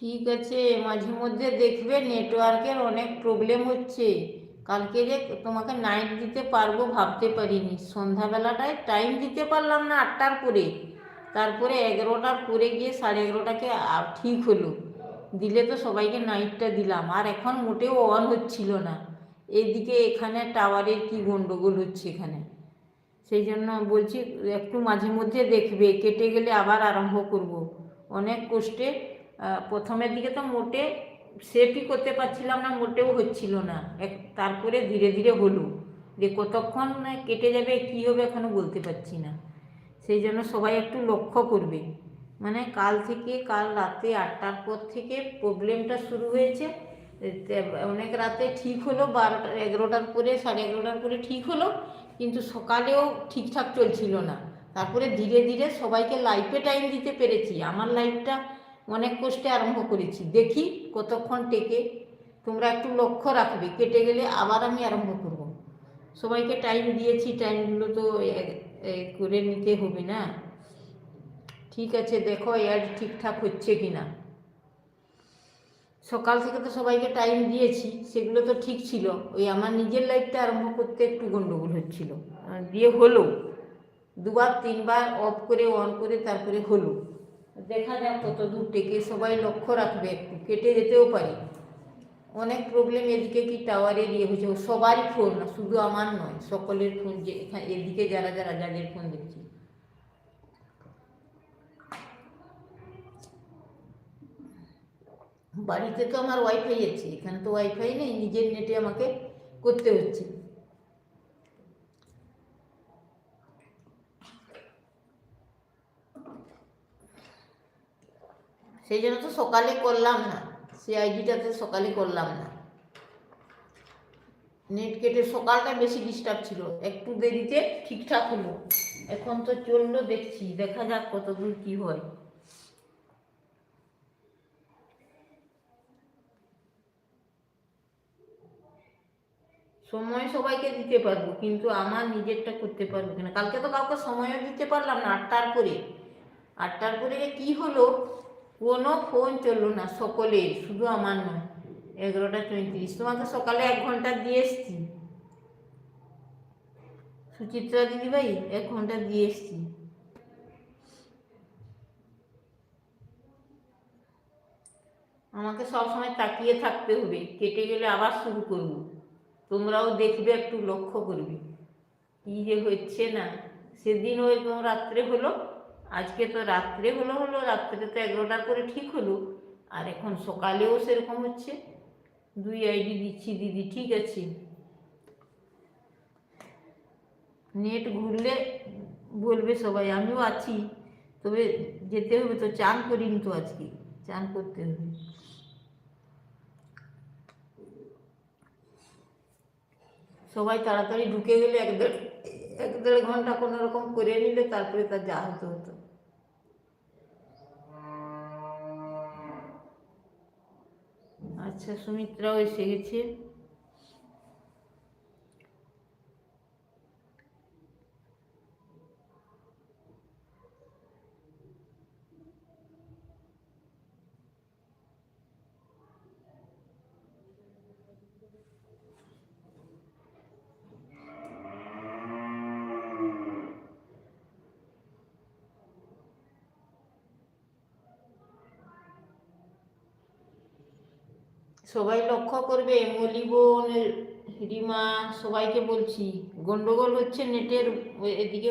ঠিক আছে, মাঝে মধ্যে দেখবে নেটওয়ার্কের অনেক প্রবলেম হচ্ছে। কালকে যে তোমাকে নাইট দিতে পারব ভাবতে পারিনি। সন্ধ্যাবেলাটায় টাইম দিতে পারলাম না আটটার পরে। তারপরে এগারোটার পরে গিয়ে সাড়ে এগারোটাকে ঠিক হলো। দিলে তো সবাইকে নাইটটা দিলাম। আর এখন মোটেও অন হচ্ছিল না। এদিকে এখানে টাওয়ারের কি গন্ডগোল হচ্ছে এখানে। সেই জন্য বলছি, একটু মাঝে মধ্যে দেখবে। কেটে গেলে আবার আরম্ভ করব। অনেক কষ্টে প্রথমের দিকে তো মোটে সেফই করতে পারছিলাম না, মোটেও হচ্ছিল না। এক, তারপরে ধীরে ধীরে হলো। যে কতক্ষণ কেটে যাবে, কি হবে এখনও বলতে পারছি না। সেই জন্য সবাই একটু লক্ষ্য করবে। মানে কাল থেকে, কাল রাতে আটটার পর থেকে প্রবলেমটা শুরু হয়েছে। অনেক রাতে ঠিক হলো, বারোটা, এগারোটার পরে, সাড়ে এগারোটার পরে ঠিক হলো, কিন্তু সকালেও ঠিকঠাক চলছিল না। তারপরে ধীরে ধীরে সবাইকে লাইফে টাইম দিতে পেরেছি। আমার লাইফটা অনেক কষ্টে আরম্ভ করেছি। দেখি কতক্ষণ টেকে। তোমরা একটু লক্ষ্য রাখবে। কেটে গেলে আবার আমি আরম্ভ করব। সবাইকে টাইম দিয়েছি। টাইমগুলো তো করে নিতে হবে না। ঠিক আছে, দেখো অ্যাড ঠিকঠাক হচ্ছে কি না সকাল থেকে তো সবাইকে টাইম দিয়েছি। সেগুলো তো ঠিক ছিল। ওই আমার নিজের লাইফটা আরম্ভ করতে একটু গণ্ডগোল হচ্ছিল। দিয়ে হলো। দুবার, তিনবার অফ করে অন করে, তারপরে হলো। দেখা যাক কত দূর টেকে, সবাই লক্ষ্য রাখবে একটু কেটে যেতেও পারে। অনেক প্রবলেম এদিকে কি টাওয়ারের ইয়ে হয়েছে সবারই ফোন শুধু আমার নয়, সকলের ফোন যে এখানে, এদিকে যারা যারা, যাদের ফোন দেখছি। বাড়িতে তো আমার ওয়াইফাই আছে, এখানে তো ওয়াইফাই নেই, নিজের নেটে আমাকে করতে হচ্ছে। সেই জন্য তো সকালে করলাম না। সেই আইডিটাতে সকালে করলাম না। নেট কেটে সকালটা বেশি ডিস্টার্ব ছিল। একটু দেরিতে ঠিকঠাক হলো। এখন তো চলল, দেখছি। দেখা যাক কত দূর কী হয়। সময় সবাইকে দিতে পারব, কিন্তু আমার নিজেরটা করতে পারব কিনা। কালকে তো কাউকে সময়ও দিতে পারলাম না, আটটার পরে। আটটার যে কী হলো কোনো ফোন চলল না, সকলের, শুধু আমার নয় এগারোটা চৌত্রিশ। তোমাকে সকালে এক ঘণ্টা দিয়ে এসছি। সুচিত্রা দিদিভাই, এক ঘণ্টা দিয়ে এসছি। আমাকে সবসময় তাকিয়ে থাকতে হবে, কেটে গেলে আবার শুরু করব। তোমরাও দেখবে, একটু লক্ষ্য করবে। কী যে হচ্ছে না। সেদিন ওই রাত্রে হলো। আজকে তো রাত্রে হলো হলো, রাত্রে তো এগারোটার করে ঠিক হলো। আর এখন সকালেও সেরকম হচ্ছে। দুই আইডি দিচ্ছি, দিদি ঠিক আছে। নেট ঘুরলে বলবে সবাই, আমিও আছি। তবে যেতে হবে তো, চান করিনি তো আজকে। চান করতে হবে। সবাই তাড়াতাড়ি ঢুকে গেলে এক দেড় এক দেড় ঘণ্টা কোনো রকম করে নিলে তারপরে তার যা হতো হতো। আচ্ছা সুমিত্রাও এসে গেছে। সবাই লক্ষ্য করবে মলি বোন রিমা সবাইকে বলছি। গন্ডগোল হচ্ছে নেটের এদিকে